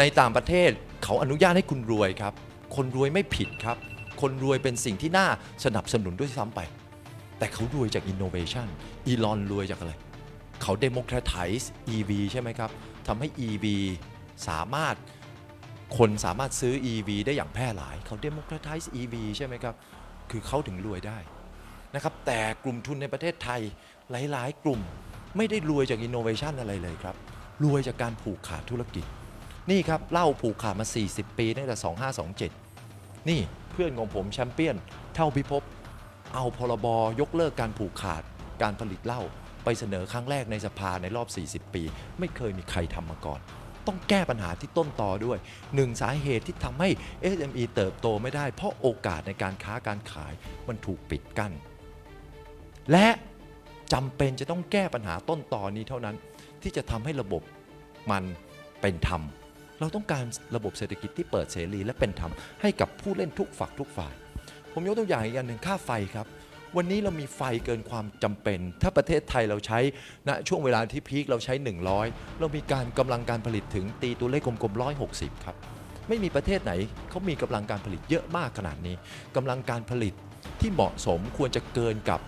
ในต่างประเทศเขาอนุญาตให้คุณรวยครับ คนรวยไม่ผิดครับ คนรวยเป็นสิ่งที่น่าสนับสนุนด้วยซ้ำไป แต่เขารวยจาก innovation อีลอนรวยจากอะไร เขา democratize EV ใช่ไหมครับทำให้ EV สามารถคนสามารถซื้อ EV ได้อย่างแพร่หลาย เขา democratize EV ใช่ไหมครับ คือเขาถึงรวยได้นะครับแต่กลุ่มทุนในประเทศไทยหลาย ๆ กลุ่มไม่ได้รวยจาก innovation อะไรเลยครับ รวยจากการผูกขาดธุรกิจ นี่ครับเล่าผูกขาดมา 40 ปีตั้งแต่ 2527 นี่เพื่อนของผมแชมเปี้ยนเท่าพิภพเอาพรบยกเลิกการผูกขาดการผลิตเหล้าไปเสนอครั้งแรกในสภาในรอบ 40 ปี ไม่เคยมีใครทำมาก่อน ต้องแก้ปัญหาที่ต้นต่อด้วยหนึ่งสาเหตุที่ทำให้ SME เติบโตไม่ได้ เพราะโอกาสในการค้าการขายมันถูกปิดกั้นและจำเป็นจะต้องแก้ปัญหาต้นต่อนี้เท่านั้น ที่จะทำให้ระบบมันเป็นธรรม เราต้องการระบบเศรษฐกิจที่เปิดเสรีและเป็นธรรมให้กับผู้เล่นทุกฝักทุกฝ่าย ผมยกตัวอย่างอีกอันหนึ่งค่าไฟครับ วันนี้เรามีไฟเกินความจำเป็น ถ้าประเทศไทยเราใช้ณช่วงเวลาที่พีคเราใช้ 100 เรามีการกำลังการผลิตถึงตีตัวเลขกลมๆ160ครับไม่มีประเทศไหนเขามีกำลังการผลิตเยอะมากขนาดนี้กำลังการผลิตที่เหมาะสมควรจะเกินกับ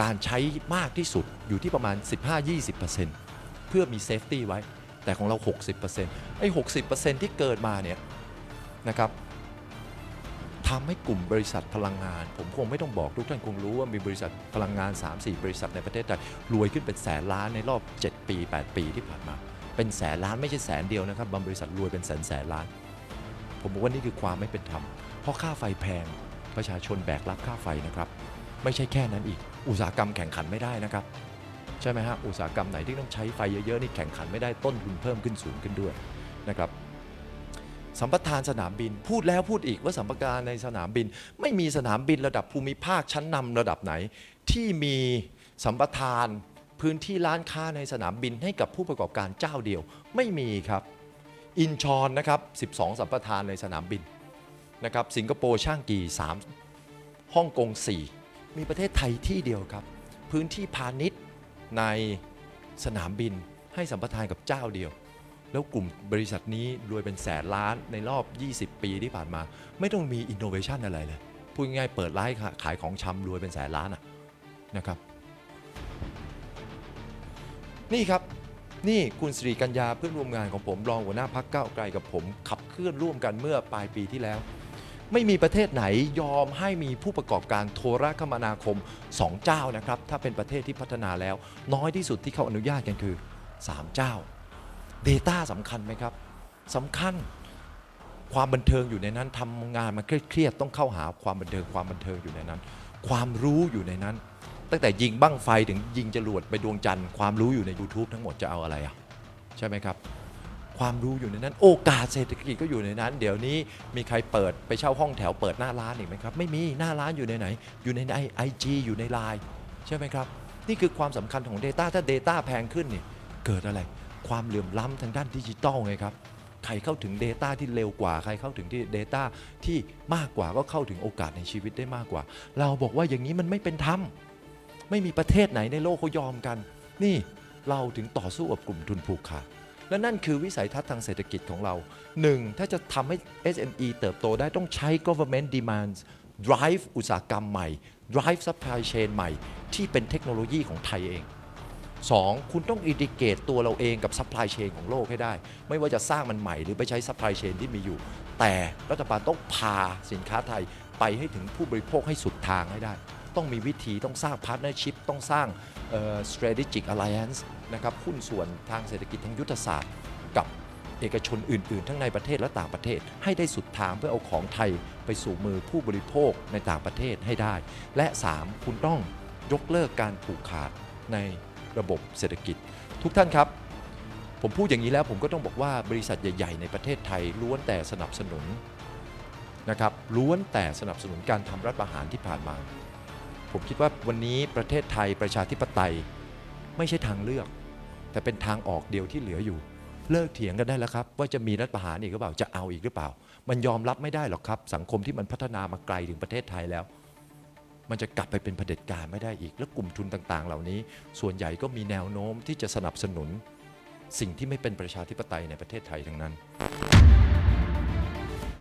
การใช้มากที่สุดอยู่ที่ประมาณ 15-20%เพื่อมีเซฟตี้ไว้ แต่ของเรา 60%ไอ้60%ที่เกิดมาเนี่ยนะครับทำให้กลุ่มบริษัทพลังงาน ผมคงไม่ต้องบอกทุกท่านคงรู้ว่ามีบริษัทพลังงาน 3-4 บริษัทในประเทศไทยรวยขึ้นเป็นแสนล้านในรอบ 7 ปี 8 ปีที่ผ่านมา เป็นแสนล้านไม่ใช่แสนเดียวนะครับบางบริษัทรวยเป็นแสนแสนล้าน ผมบอกว่านี่คือความไม่เป็นธรรม เพราะค่าไฟแพงประชาชนแบกรับค่าไฟนะครับ ไม่ใช่แค่นั้นอีก อุตสาหกรรมแข่งขันไม่ได้นะครับ ใช่ไหมฮะอุตสาหกรรมไหนที่ต้องใช้ไฟเยอะๆนี่แข่งขันไม่ได้ต้นทุนเพิ่มขึ้นสูงขึ้นด้วยนะครับสัมปทานสนามบินพูดแล้วพูดอีกว่าสัมปทานในสนามบิน ไม่มีสนามบินระดับภูมิภาคชั้นนำระดับไหน ที่มีสัมปทานพื้นที่ร้านค้าในสนามบินให้กับผู้ประกอบการเจ้าเดียว ไม่มีครับ อินชอนนะครับ 12 สัมปทานในสนามบินนะครับสิงคโปร์ช่างกี3ฮ่องกง 4 มีประเทศไทยที่เดียวครับ พื้นที่พาณิชย์ ในสนามบินให้สัมปทานกับเจ้าเดียว แล้วกลุ่มบริษัทนี้รวยเป็นแสนล้านในรอบ 20 ปีที่ผ่านมา ไม่ต้องมีอินโนเวชันอะไรเลย พูดง่ายๆเปิดร้านขายของชำรวยเป็นแสนล้านะนะครับ นี่ครับนี่คุณสิริกัญญาเพื่อนร่วมงานของผมรองหัวหน้าพักเก้าไกลกับผม ขับเคลื่อนร่วมกันเมื่อปลายปีที่แล้ว ไม่มีประเทศไหนยอมให้มีผู้ประกอบการโทรคมนาคม 2 เจ้านะครับ ถ้าเป็นประเทศที่พัฒนาแล้ว น้อยที่สุดที่เขาอนุญาตกันคือ 3 เจ้า Data สำคัญไหมครับสำคัญความบันเทิงอยู่ในนั้นทำงานมาเครียดๆต้องเข้าหาความบันเทิงความบันเทิงอยู่ในนั้น ความรู้อยู่ในนั้น ตั้งแต่ยิงบั้งไฟถึงยิงจรวดไปดวงจันทร์ความรู้อยู่ใน YouTube ทั้งหมดจะเอาอะไรอะใช่ไหมครับ ความรู้อยู่ในนั้น โอกาสเศรษฐกิจก็อยู่ในนั้น เดี๋ยวนี้มีใครเปิดไปเช่าห้องแถวเปิดหน้าร้านอีกไหมครับ ไม่มีหน้าร้านอยู่ในไหน อยู่ในไอจีอยู่ในไลน์ใช่ไหมครับ นี่คือความสำคัญของ Data ถ้า Data แพงขึ้นนี่เกิดอะไร ความเหลื่อมล้ำทางด้านดิจิตอลไงครับใครเข้าถึง Data ที่เร็วกว่า ใครเข้าถึงที่ Data ที่มากกว่าก็เข้าถึงโอกาสในชีวิตได้มากกว่า เราบอกว่าอย่างนี้มันไม่เป็นธรรมไม่มีประเทศไหนในโลกเขายอมกัน นี่เราถึงต่อสู้กับกลุ่มทุนผูกขาด และนั่นคือวิสัยทัศน์ทางเศรษฐกิจของเรา 1. ถ้าจะทำให้ SME เติบโตได้ต้องใช้ government demands drive อุตสาหกรรมใหม่ drive supply chain ใหม่ ที่เป็นเทคโนโลยีของไทยเอง 2. คุณต้องอินดิเกตตัวเราเองกับ supply chain ของโลกให้ได้ ไม่ว่าจะสร้างมันใหม่หรือไปใช้ supply chain ที่มีอยู่ แต่รัฐบาลต้องพาสินค้าไทยไปให้ถึงผู้บริโภคให้สุดทางให้ได้ ต้องมีวิธีต้องสร้าง partnership ต้องสร้าง strategic alliance นะครับหุ้นส่วนทางเศรษฐกิจทางยุทธศาสตร์ กับเอกชนอื่น ๆ ทั้งในประเทศและต่างประเทศ ให้ได้สุดทางเพื่อเอาของไทยไปสู่มือผู้บริโภคในต่างประเทศให้ได้ และ 3. คุณต้องยกเลิกการผูกขาดในระบบเศรษฐกิจ ทุกท่านครับ ผมพูดอย่างนี้แล้วผมก็ต้องบอกว่าบริษัทใหญ่ ๆ ในประเทศไทยล้วนแต่สนับสนุนนะครับล้วนแต่สนับสนุนการทำรัฐประหารที่ผ่านมา ผมคิดว่าวันนี้ประเทศไทยประชาธิปไตย ไม่ใช่ทางเลือก แต่เป็นทางออกเดียวที่เหลืออยู่ เลิกเถียงกันได้แล้วครับ ว่าจะมีรัฐประหารอีกหรือเปล่าจะเอาอีกหรือเปล่า มันยอมรับไม่ได้หรอกครับ สังคมที่มันพัฒนามาไกลถึงประเทศไทยแล้ว มันจะกลับไปเป็นเผด็จการไม่ได้อีก แล้วกลุ่มทุนต่างๆ เหล่านี้ ส่วนใหญ่ก็มีแนวโน้มที่จะสนับสนุน สิ่งที่ไม่เป็นประชาธิปไตยในประเทศไทยทั้งนั้น